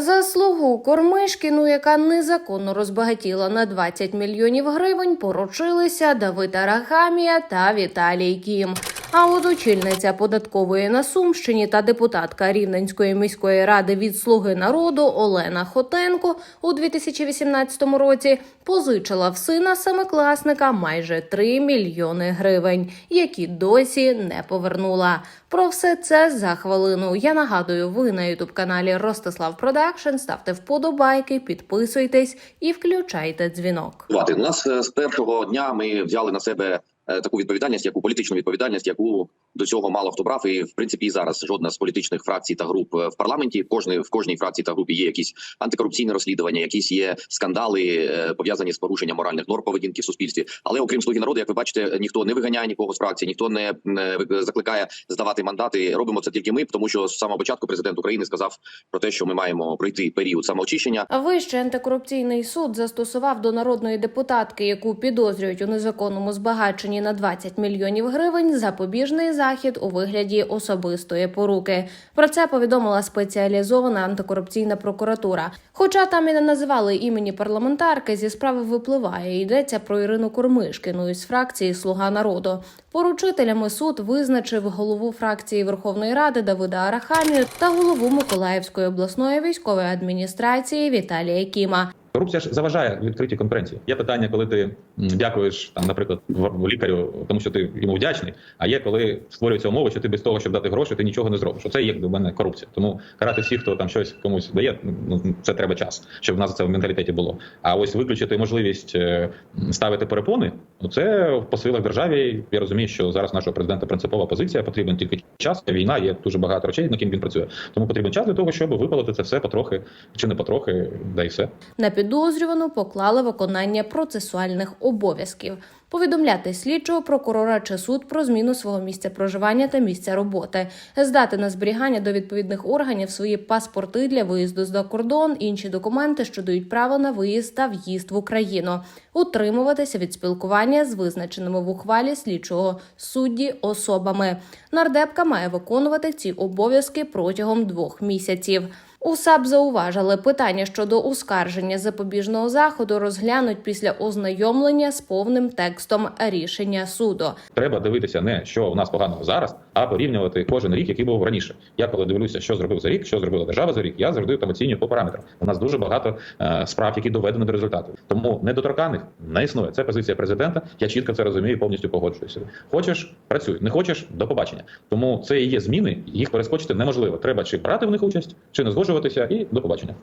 За слугу Кормишкіну, яка незаконно розбагатіла на 20 мільйонів гривень, поручилися Давид Арахамія та Віталій Кім. А от очільниця податкової на Сумщині та депутатка Рівненської міської ради від Слуги народу Олена Хотенко у 2018 році позичила в сина семикласника майже 3 мільйони гривень, які досі не повернула. Про все це за хвилину. Я нагадую, ви на ютуб каналі Ростислав Продакшн. Ставте вподобайки, підписуйтесь і включайте дзвінок. У нас е, з першого дня ми взяли на себе таку відповідальність, яку політичну відповідальність, яку до цього мало хто брав. І в принципі і зараз жодна з політичних фракцій та груп е, в парламенті. Кожної в кожній фракції та групі є якісь антикорупційні розслідування, якісь є скандали е, пов'язані з порушенням моральних норм поведінки в суспільстві. Але окрім слуги народу, як ви бачите, ніхто не виганяє нікого з фракції, ніхто не закликає здавати мандати. Робимо це тільки ми, тому що з самого початку президент України сказав про те, що ми маємо пройти період самоочищення. Вищий антикорупційний суд застосував до народної депутатки, яку підозрюють у незаконному збагаченні на 20 мільйонів гривень, запобіжний захід у вигляді особистої поруки. Про це повідомила спеціалізована антикорупційна прокуратура. Хоча там і не називали імені парламентарки, зі справи випливає. Йдеться про Ірину Кормишкіну із фракції Слуга народу. Поручителями суд визначив голову фракції Верховної Ради Давида Арахамію та голову Миколаївської обласної військової адміністрації Віталія Кіма. Корупція ж заважає відкритій конкуренції. Є питання, коли ти дякуєш там, наприклад, лікарю, тому що ти йому вдячний. А є коли створюються умови, що ти без того, щоб дати гроші, ти нічого не зробиш. Оце є до мене корупція. Тому карати всіх, хто там щось комусь дає, ну це треба час, щоб в нас це в менталітеті було. А ось виключити можливість е, ставити перепони, ну це по силах державі. Я розумію, що зараз нашого президента принципова позиція. Потрібен тільки час. Війна є дуже багато речей, на ким він працює. Тому потрібен час для того, щоб випалити це все потрохи чи не потрохи, да і все. На підозрювану поклали виконання процесуальних обов'язків. Повідомляти слідчого прокурора чи суд про зміну свого місця проживання та місця роботи, здати на зберігання до відповідних органів свої паспорти для виїзду за кордон, інші документи, що дають право на виїзд та в'їзд в Україну, утримуватися від спілкування з визначеними в ухвалі слідчого судді особами. Нардепка має виконувати ці обов'язки протягом двох місяців. У САП зауважили питання щодо оскарження запобіжного заходу розглянуть після ознайомлення з повним текстом рішення суду. Треба дивитися не що у нас поганого зараз, а порівнювати кожен рік, який був раніше. Я коли дивлюся, що зробив за рік, що зробила держава за рік, я завжди там оцінюю по параметрам. У нас дуже багато е, справ, які доведені до результату. Тому недоторканих не існує. Це позиція президента. Я чітко це розумію повністю погоджуюся. Хочеш працюй, не хочеш до побачення. Тому це і є зміни. Їх перескочити неможливо. Треба чи брати в них участь, чи не згоджуватися, і до побачення.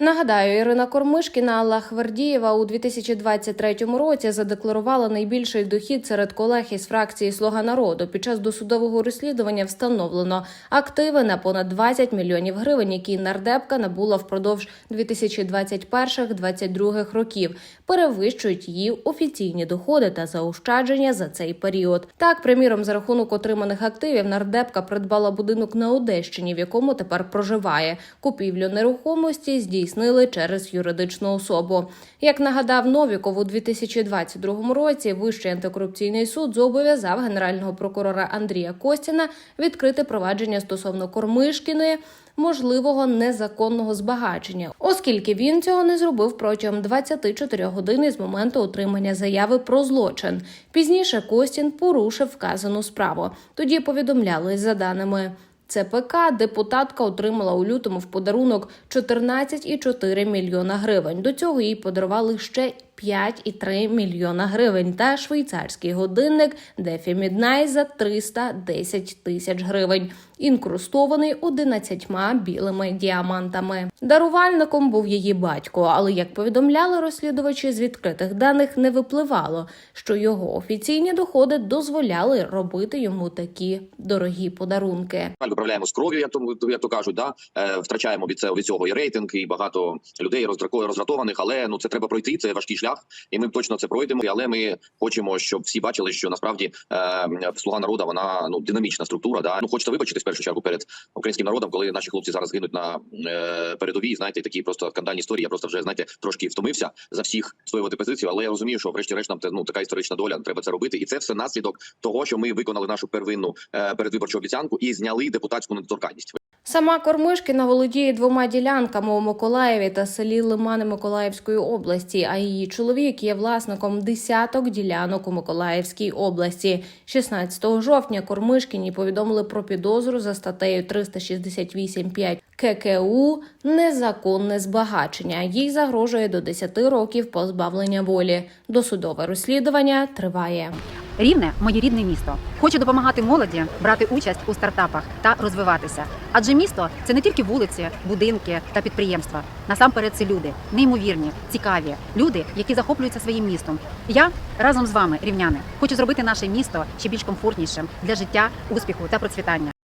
Нагадаю, Ірина Кормишкіна Алла Хвердієва у 2023 році задекларувала найбільший дохід серед колег із фракції Слуга народу. Під час досудового розслідування встановлено активи на понад 20 мільйонів гривень, які нардепка набула впродовж 2021-2022 років, перевищують її офіційні доходи та заощадження за цей період. Так, приміром, за рахунок отриманих активів нардепка придбала будинок на Одещині, в якому тепер проживає. Купівлю нерухомості здійснили через юридичну особу. Як нагадав Новіков у 2022 році, Вищий антикорупційний суд зобов'язав генерального прокурора Андрія Костіна відкрити провадження стосовно Кормишкіної. Можливого незаконного збагачення, оскільки він цього не зробив протягом 24 годин з моменту отримання заяви про злочин. Пізніше Костін порушив вказану справу. Тоді повідомляли за даними. ЦПК депутатка отримала у лютому в подарунок 14,4 мільйона гривень. До цього їй подарували ще 5,3 мільйона гривень та швейцарський годинник Дефі Міднай за 310 тисяч гривень, інкрустований 11 білими діамантами. Дарувальником був її батько, але як повідомляли розслідувачі з відкритих даних, не випливало, що його офіційні доходи дозволяли робити йому такі дорогі подарунки. Виправляємо з кров'ю, як то як то кажуть, да е, втрачаємо від цього від цього і рейтинг, і багато людей роздратованих. Але ну це треба пройти. Це важкий шлях, і ми точно це пройдемо. Але ми хочемо, щоб всі бачили, що насправді е, слуга народу вона ну динамічна структура. Да ну хочеться вибачитись в першу чергу перед українським народом, коли наші хлопці зараз гинуть на е, передовій. Знаєте, такі просто скандальні історії. Я просто вже знаєте трошки втомився за всіх стоювати позицію. Але я розумію, що врешті-решт нам це ну така історична доля. Треба це робити, і це все наслідок того, що ми виконали нашу первинну е, передвиборчу обіцянку і зняли депутатську недоторканність. Сама Кормишкіна володіє двома ділянками у Миколаєві та селі Лимани Миколаївської області. А її чоловік є власником десяток ділянок у Миколаївській області. 16 жовтня Кормишкіні повідомили про підозру за статтею 368.5 ККУ незаконне збагачення. Їй загрожує до 10 років позбавлення волі. Досудове розслідування триває. Рівне моє рідне місто. Хочу допомагати молоді брати участь у стартапах та розвиватися. Адже місто це не тільки вулиці, будинки та підприємства. Насамперед це люди, неймовірні, цікаві, люди, які захоплюються своїм містом. Я разом з вами, рівняни, хочу зробити наше місто ще більш комфортнішим для життя, успіху та процвітання.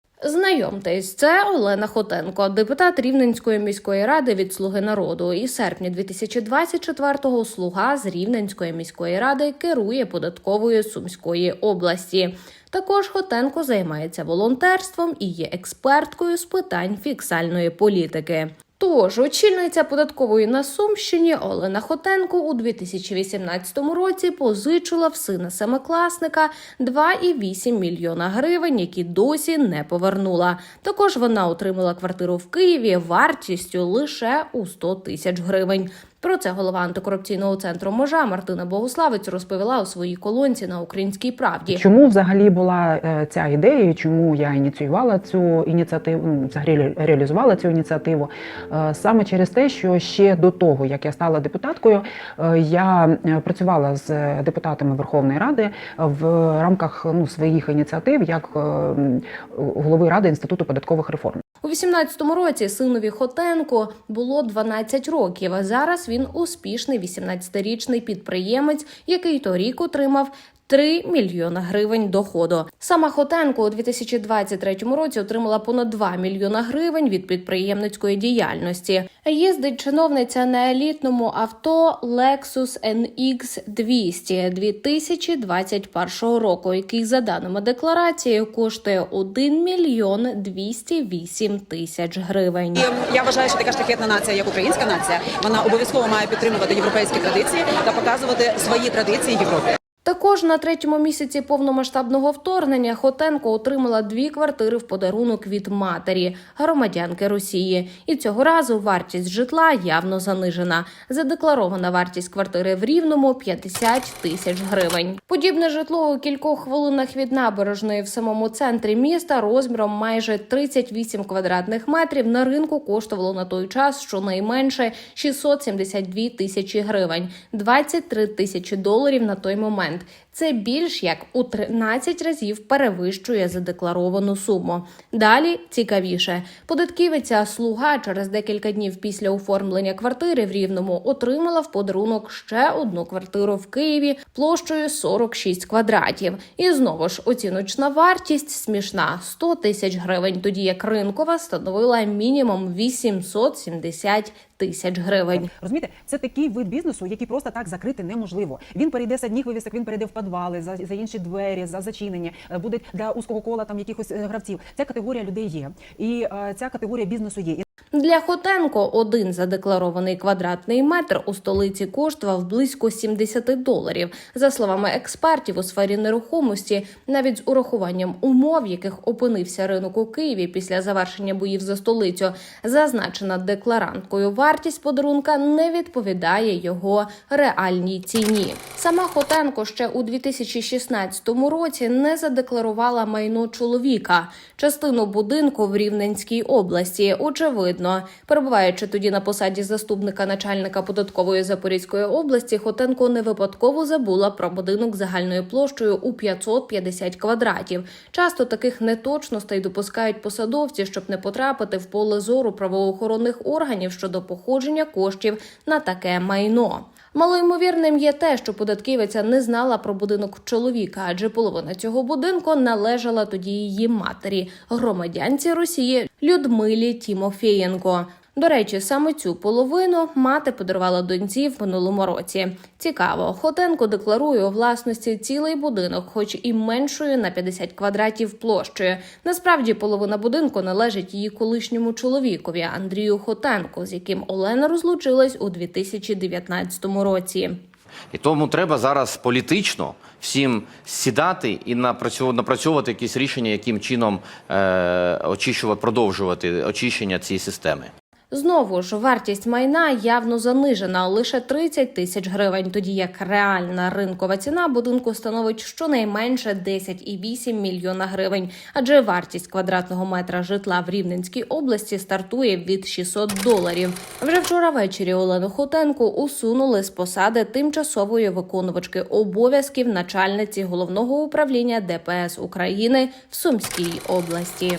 Знайомтесь, це Олена Хотенко, депутат Рівненської міської ради від Слуги народу. І серпня 2024-го слуга з Рівненської міської ради керує податковою Сумської області. Також Хотенко займається волонтерством і є експерткою з питань фіксальної політики. Тож очільниця податкової на Сумщині Олена Хотенко у 2018 році позичила в сина семикласника 2,8 мільйона гривень, які досі не повернула. Також вона отримала квартиру в Києві вартістю лише у 100 тисяч гривень. Про це голова антикорупційного центру Можа Мартина Богуславець розповіла у своїй колонці на Українській правді. Чому взагалі була е, ця ідея? Чому я ініціювала цю ініціативу? ну, Взагалі реалізувала цю ініціативу Е, саме через те, що ще до того, як я стала депутаткою, е, я працювала з депутатами Верховної Ради в рамках ну, своїх ініціатив як е, голови ради інституту податкових реформ. У 18-му році синові Хотенко було 12 років. А зараз він успішний 18-річний підприємець, який торік отримав. 3 мільйона гривень доходу. Сама Хотенко у 2023 році отримала понад 2 мільйона гривень від підприємницької діяльності. Їздить чиновниця на елітному авто Lexus NX 200 2021 року, який за даними декларації коштує 1 мільйон 208 тисяч гривень. І я вважаю, що така шляхетна нація, як українська нація, вона обов'язково має підтримувати європейські традиції та показувати свої традиції Європі. Також на третьому місяці повномасштабного вторгнення Хотенко отримала дві квартири в подарунок від матері, громадянки Росії. І цього разу вартість житла явно занижена. Задекларована вартість квартири в Рівному 50 тисяч гривень. Подібне житло у кількох хвилинах від набережної в самому центрі міста розміром майже 38 квадратних метрів на ринку коштувало на той час щонайменше 672 тисячі гривень, 23 тисячі доларів на той момент. And. Це більш як у 13 разів перевищує задекларовану суму. Далі цікавіше. Податківиця слуга через декілька днів після оформлення квартири в Рівному отримала в подарунок ще одну квартиру в Києві площею 46 квадратів. І знову ж оціночна вартість смішна 100 тисяч гривень, тоді як ринкова становила мінімум 870 тисяч гривень. Розумієте, це такий вид бізнесу, який просто так закрити неможливо. Він перейде одних вивісок, він перейде в підвали, за, за інші двері, за зачинення. Е, Буде для узкого кола там якихось е, гравців. Ця категорія людей є, і е, ця категорія бізнесу є. Для Хотенко один задекларований квадратний метр у столиці коштував близько 70 доларів. За словами експертів у сфері нерухомості, навіть з урахуванням умов, яких опинився ринок у Києві після завершення боїв за столицю, зазначена декларанткою вартість подарунка не відповідає його реальній ціні. Сама Хотенко ще у 2016 році не задекларувала майно чоловіка, частину будинку в Рівненській області. Очевидно, перебуваючи тоді на посаді заступника начальника податкової Запорізької області, Хотенко не випадково забула про будинок загальною площею у 550 квадратів. Часто таких неточностей допускають посадовці, щоб не потрапити в поле зору правоохоронних органів щодо походження коштів на таке майно. Малоймовірним є те, що податківиця не знала про будинок чоловіка, адже половина цього будинку належала тоді її матері, громадянці Росії Людмилі Тімофєєнко. До речі, саме цю половину мати подарувала доньці в минулому році. Цікаво, Хотенко декларує у власності цілий будинок, хоч і меншою на 50 квадратів площею. Насправді, половина будинку належить її колишньому чоловікові Андрію Хотенку, з яким Олена розлучилась у 2019 році. І тому треба зараз політично всім сідати і напрацьовувати, якісь рішення, яким чином е, очищувати, продовжувати очищення цієї системи. Знову ж вартість майна явно занижена лише 30 тисяч гривень, тоді як реальна ринкова ціна будинку становить щонайменше 10,8 мільйона гривень, адже вартість квадратного метра житла в Рівненській області стартує від 600 доларів. Вже вчора ввечері Олену Хотенку усунули з посади тимчасової виконувачки обов'язків начальниці головного управління ДПС України в Сумській області.